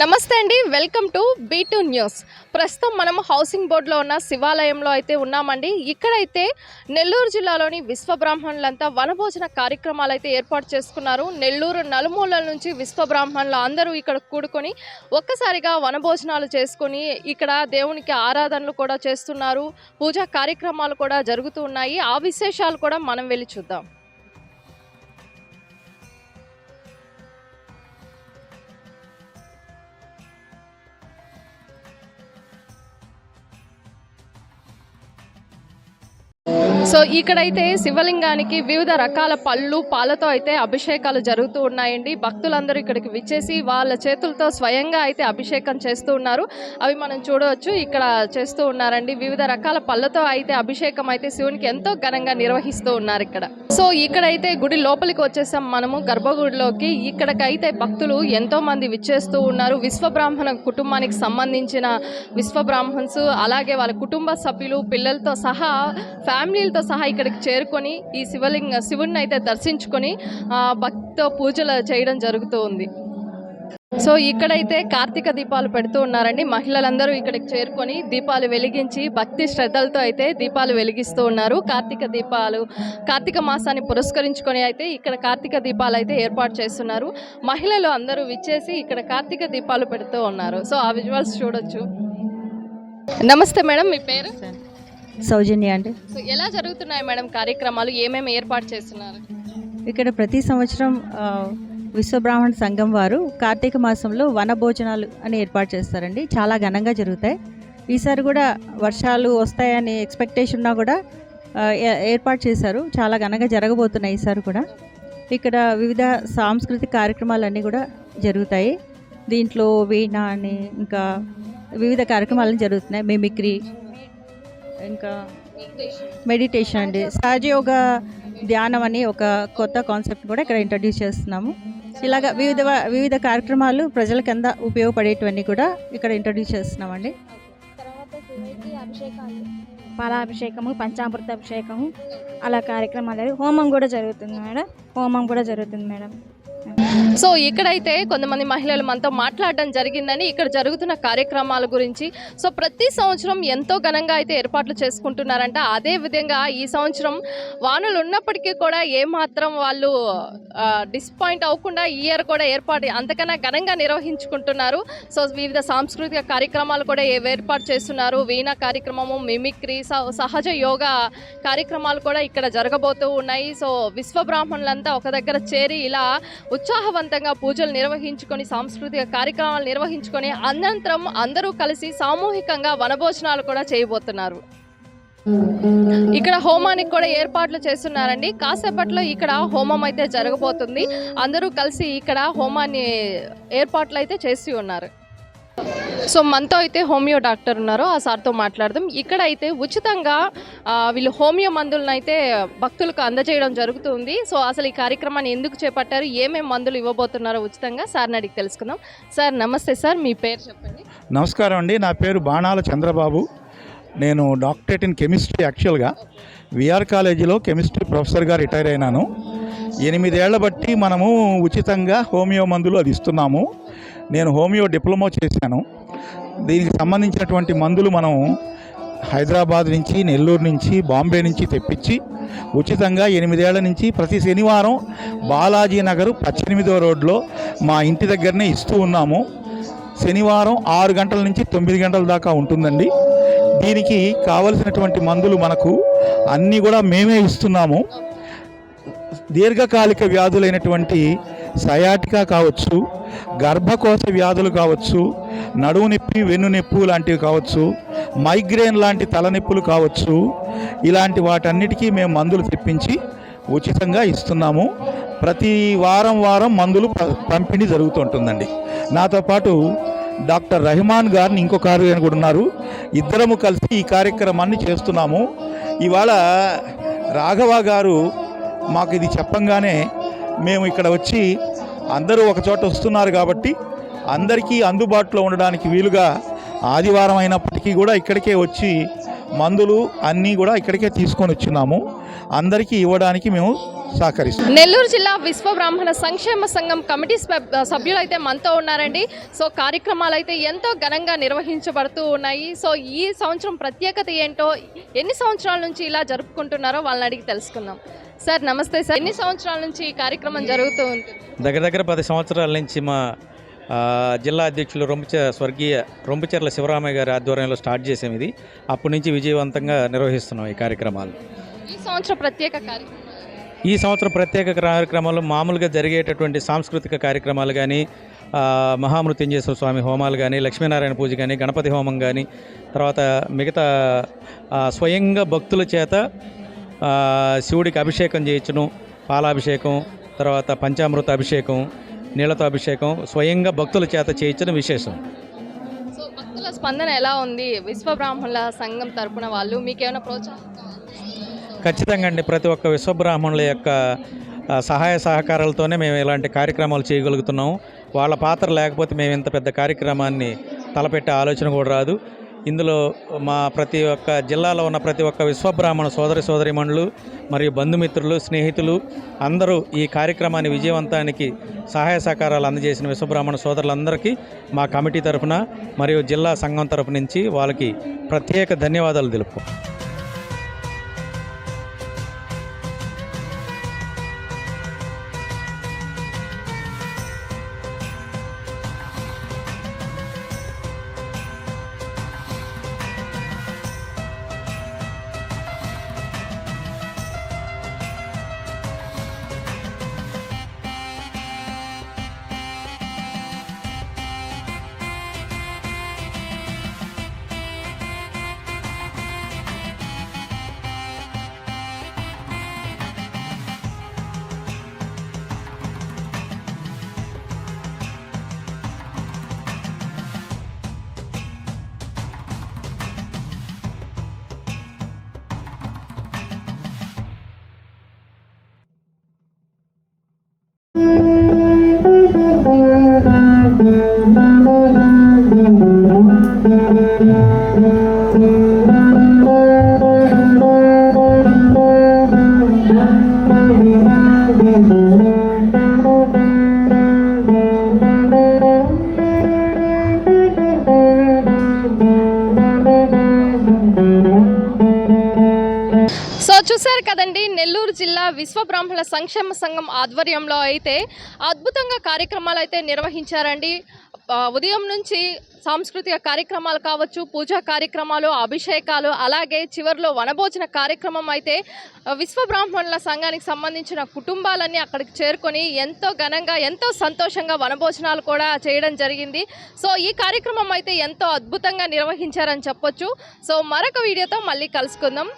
నమస్తే అండి welcome to B two news. ప్రస్తుతం మనం హౌసింగ్ బోర్డులో ఉన్న శివాలయంలో అయితే ఉన్నామండి. ఇక్కడైతే నెల్లూరు జిల్లాలోని విశ్వబ్రాహ్మణులంతా వనభోజన కార్యక్రమాలు అయితే ఏర్పాటు చేసుకున్నారు. నెల్లూరు నలుమూలల నుంచి విశ్వబ్రాహ్మణులు అందరూ ఇక్కడ కూడుకొని ఒక్కసారిగా వనభోజనాలు చేసుకొని ఇక్కడ దేవునికి ఆరాధనలు కూడా చేస్తున్నారు. పూజా కార్యక్రమాలు కూడా జరుగుతూ ఉన్నాయి. ఆ విశేషాలు కూడా మనం వెళ్ళి చూద్దాం. సో ఇక్కడైతే శివలింగానికి వివిధ రకాల పళ్ళు పాలతో అయితే అభిషేకాలు జరుగుతూ ఉన్నాయండి. భక్తులందరూ ఇక్కడికి విచ్చేసి వాళ్ళ చేతులతో స్వయంగా అయితే అభిషేకం చేస్తూ ఉన్నారు. అవి మనం చూడవచ్చు. ఇక్కడ చేస్తూ ఉన్నారండి. వివిధ రకాల పళ్ళతో అయితే అభిషేకం అయితే శివునికి ఎంతో ఘనంగా నిర్వహిస్తూ ఉన్నారు ఇక్కడ. సో ఇక్కడైతే గుడి లోపలికి వచ్చేసాం మనము గర్భగుడిలోకి. ఇక్కడికైతే భక్తులు ఎంతో మంది విచ్చేస్తూ ఉన్నారు. విశ్వబ్రాహ్మణ కుటుంబానికి సంబంధించిన విశ్వబ్రాహ్మణ్స్ అలాగే వాళ్ళ కుటుంబ సభ్యులు పిల్లలతో సహా ఫ్యామిలీలతో సహా ఇక్కడికి చేరుకొని ఈ శివలింగ శివుణ్ణి అయితే దర్శించుకొని ఆ, భక్తితో పూజలు చేయడం జరుగుతూ ఉంది. సో ఇక్కడైతే కార్తీక దీపాలు పెడుతూ ఉన్నారండి. మహిళలందరూ ఇక్కడికి చేరుకొని దీపాలు వెలిగించి భక్తి శ్రద్ధలతో అయితే దీపాలు వెలిగిస్తూ ఉన్నారు. కార్తీక దీపాలు కార్తీక మాసాన్ని పురస్కరించుకొని అయితే ఇక్కడ కార్తీక దీపాలు అయితే ఏర్పాటు చేస్తున్నారు. మహిళలు అందరూ విచ్చేసి ఇక్కడ కార్తీక దీపాలు పెడుతూ ఉన్నారు. సో ఆ విజువల్స్ చూడొచ్చు. నమస్తే మేడం మీ పేరు? సౌజన్య అండి. సో ఎలా జరుగుతున్నాయి మేడం కార్యక్రమాలు? ఏమేమి ఏర్పాటు చేస్తున్నారు? ఇక్కడ ప్రతి సంవత్సరం విశ్వబ్రాహ్మణ సంఘం వారు కార్తీక మాసంలో వన భోజనాలు అని ఏర్పాటు చేస్తారండి. చాలా ఘనంగా జరుగుతాయి. ఈసారి కూడా వర్షాలు వస్తాయని ఎక్స్పెక్టేషన్ ఉన్నా కూడా ఏర్పాటు చేశారు. చాలా ఘనంగా జరగబోతున్నాయి ఈసారి కూడా. ఇక్కడ వివిధ సాంస్కృతిక కార్యక్రమాలన్నీ కూడా జరుగుతాయి. దీంట్లో వీణ అని ఇంకా వివిధ కార్యక్రమాలు జరుగుతున్నాయి. మిమిక్రీ ఇంకా మెడిటేషన్ అండి. సహజయోగ ధ్యానం అని ఒక కొత్త కాన్సెప్ట్ కూడా ఇక్కడ ఇంట్రడ్యూస్ చేస్తున్నాము. ఇలాగ వివిధ వివిధ కార్యక్రమాలు ప్రజలకు ఎంత ఉపయోగపడేటివన్నీ కూడా ఇక్కడ ఇంట్రడ్యూస్ చేస్తున్నామండి. తర్వాత శివుడికి అభిషేకాలు పాలాభిషేకము పంచామృత అభిషేకము అలా కార్యక్రమాలు హోమం కూడా జరుగుతుంది మేడం. హోమం కూడా జరుగుతుంది మేడం. సో ఇక్కడైతే కొంతమంది మహిళలు మనతో మాట్లాడడం జరిగిందని ఇక్కడ జరుగుతున్న కార్యక్రమాల గురించి. సో ప్రతి సంవత్సరం ఎంతో ఘనంగా అయితే ఏర్పాట్లు చేసుకుంటున్నారంట. అదే విధంగా ఈ సంవత్సరం వానలు ఉన్నప్పటికీ కూడా ఏమాత్రం వాళ్ళు డిస్పాయింట్ అవ్వకుండా ఈ ఇయర్ కూడా ఏర్పాటు అంతకన్నా ఘనంగా నిర్వహించుకుంటున్నారు. సో వివిధ సాంస్కృతిక కార్యక్రమాలు కూడా ఏర్పాటు చేస్తున్నారు. వీణా కార్యక్రమము మిమిక్రీ సహజ యోగా కార్యక్రమాలు కూడా ఇక్కడ జరగబోతూ ఉన్నాయి. సో విశ్వబ్రాహ్మణులంతా ఒక దగ్గర చేరి ఇలా ఉత్సాహవంతంగా పూజలు నిర్వహించుకొని సాంస్కృతిక కార్యక్రమాలు నిర్వహించుకొని అనంతరం అందరూ కలిసి సామూహికంగా వనభోజనాలు కూడా చేయబోతున్నారు. ఇక్కడ హోమానికి కూడా ఏర్పాట్లు చేస్తున్నారండి. కాసేపట్లో ఇక్కడ హోమం అయితే జరగబోతుంది. అందరూ కలిసి ఇక్కడ హోమాన్ని ఏర్పాట్లు అయితే చేసి ఉన్నారు. సో మనతో అయితే హోమియో డాక్టర్ ఉన్నారు ఆ సార్తో మాట్లాడదాం. ఇక్కడ అయితే ఉచితంగా వీళ్ళు హోమియో మందులను అయితే భక్తులకు అందజేయడం జరుగుతుంది. సో అసలు ఈ కార్యక్రమాన్ని ఎందుకు చేపట్టారు? ఏమేమి మందులు ఇవ్వబోతున్నారో ఉచితంగా సార్ని అడిగి తెలుసుకుందాం. సార్ నమస్తే సార్ మీ పేరు చెప్పండి. నమస్కారం అండి. నా పేరు బాణాల చంద్రబాబు. నేను డాక్టరేట్ ఇన్ కెమిస్ట్రీ యాక్చువల్గా. విఆర్ కాలేజీలో కెమిస్ట్రీ ప్రొఫెసర్గా రిటైర్ అయినాను. ఎనిమిదేళ్ళ బట్టి మనము ఉచితంగా హోమియో మందులు అది ఇస్తున్నాము. నేను హోమియో డిప్లొమా చేశాను. దీనికి సంబంధించినటువంటి మందులు మనం హైదరాబాద్ నుంచి నెల్లూరు నుంచి బాంబే నుంచి తెప్పించి ఉచితంగా ఎనిమిదేళ్ళ నుంచి ప్రతి శనివారం బాలాజీ నగర్ పద్దెనిమిదో రోడ్లో మా ఇంటి దగ్గరనే ఇస్తూ ఉన్నాము. శనివారం ఆరు గంటల నుంచి తొమ్మిది గంటల దాకా ఉంటుందండి. దీనికి కావలసినటువంటి మందులు మనకు అన్నీ కూడా మేమే ఇస్తున్నాము. దీర్ఘకాలిక వ్యాధులైనటువంటి సయాటికా కావచ్చు గర్భకోశ వ్యాధులు కావచ్చు నడువు నొప్పి వెన్ను నొప్పి లాంటివి కావచ్చు మైగ్రేన్ లాంటి తలనొప్పులు కావచ్చు ఇలాంటి వాటన్నిటికీ మేము మందులు తెప్పించి ఉచితంగా ఇస్తున్నాము. ప్రతి వారం వారం మందులు ప- పంపిణీ జరుగుతుంటుందండి. నాతో పాటు డాక్టర్ రహమాన్ గారిని ఇంకొక ఆయన కూడా ఉన్నారు. ఇద్దరము కలిసి ఈ కార్యక్రమాన్ని చేస్తున్నాము. ఇవాళ రాఘవ గారు మాకు ఇది చెప్పంగానే మేము ఇక్కడ వచ్చి అందరూ ఒకచోట వస్తున్నారు కాబట్టి అందరికీ అందుబాటులో ఉండడానికి వీలుగా ఆదివారం అయినప్పటికీ కూడా ఇక్కడికే వచ్చి మందులు అన్నీ కూడా ఇక్కడికే తీసుకొని వచ్చినాము. అందరికీ ఇవ్వడానికి మేము సహకరిస్తాం నెల్లూరు జిల్లా విశ్వ బ్రాహ్మణ సంక్షేమ సంఘం కమిటీ సభ్యులు అయితే మనతో ఉన్నారండి. సో కార్యక్రమాలు అయితే ఎంతో ఘనంగా నిర్వహించబడుతూ ఉన్నాయి. సో ఈ సంవత్సరం ప్రత్యేకత ఏంటో ఎన్ని సంవత్సరాల నుంచి ఇలా జరుపుకుంటున్నారో వాళ్ళని అడిగి తెలుసుకుందాం. సార్ నమస్తే సార్. ఎన్ని సంవత్సరాల నుంచి ఈ కార్యక్రమం జరుగుతూ ఉంటుంది? దగ్గర దగ్గర పది సంవత్సరాల నుంచి మా జిల్లా అధ్యక్షులు రొంపచ స్వర్గీయ రొంపచెర్ల శివరామయ్య గారి ఆధ్వర్యంలో స్టార్ట్ చేసాం ఇది. అప్పటి నుంచి విజయవంతంగా నిర్వహిస్తున్నాం ఈ కార్యక్రమాలు. ఈ సంవత్సరం ప్రత్యేక కార్యక్రమం ఈ సంవత్సరం ప్రత్యేక కార్యక్రమాలు మామూలుగా జరిగేటటువంటి సాంస్కృతిక కార్యక్రమాలు కానీ మహామృత్యుంజేశ్వర స్వామి హోమాలు కానీ లక్ష్మీనారాయణ పూజ కానీ గణపతి హోమం కానీ తర్వాత మిగతా స్వయంగా భక్తుల చేత శివుడికి అభిషేకం చేయించడం పాలాభిషేకం తర్వాత పంచామృత అభిషేకం నీళ్ళతో అభిషేకం స్వయంగా భక్తుల చేత చేయించడం విశేషం. సో భక్తుల స్పందన ఎలా ఉంది? విశ్వ బ్రాహ్మణుల సంఘం తరపున వాళ్ళు మీకేమైనా ప్రోత్సాహం? ఖచ్చితంగా అండి. ప్రతి ఒక్క విశ్వబ్రాహ్మణుల యొక్క సహాయ సహకారాలతోనే మేము ఇలాంటి కార్యక్రమాలు చేయగలుగుతున్నాము వాళ్ళ పాత్ర లేకపోతే మేము ఇంత పెద్ద కార్యక్రమాన్ని తలపెట్టే ఆలోచన కూడా రాదు. ఇందులో మా ప్రతి ఒక్క జిల్లాలో ఉన్న ప్రతి ఒక్క విశ్వబ్రాహ్మణ సోదరి సోదరిమణులు మరియు బంధుమిత్రులు స్నేహితులు అందరూ ఈ కార్యక్రమాన్ని విజయవంతానికి సహాయ సహకారాలు అందజేసిన విశ్వబ్రాహ్మణ సోదరులందరికీ మా కమిటీ తరఫున మరియు జిల్లా సంఘం తరఫు నుంచి వాళ్ళకి ప్రత్యేక ధన్యవాదాలు తెలుపు చూశారు కదండి నెల్లూరు జిల్లా విశ్వ బ్రాహ్మణ సంక్షేమ సంఘం ఆధ్వర్యంలో అయితే అద్భుతంగా కార్యక్రమాలు అయితే నిర్వహించారండి. ఉదయం నుంచి సాంస్కృతిక కార్యక్రమాలు కావచ్చు పూజా కార్యక్రమాలు అభిషేకాలు అలాగే చివరిలో వనభోజన కార్యక్రమం అయితే విశ్వబ్రాహ్మణుల విశ్వ బ్రాహ్మణుల సంఘానికి సంబంధించిన కుటుంబాలన్నీ అక్కడికి చేరుకొని ఎంతో ఘనంగా ఎంతో సంతోషంగా వనభోజనాలు కూడా చేయడం జరిగింది. సో ఈ కార్యక్రమం అయితే ఎంతో అద్భుతంగా నిర్వహించారని చెప్పొచ్చు. సో మరొక వీడియోతో మళ్ళీ కలుసుకుందాం.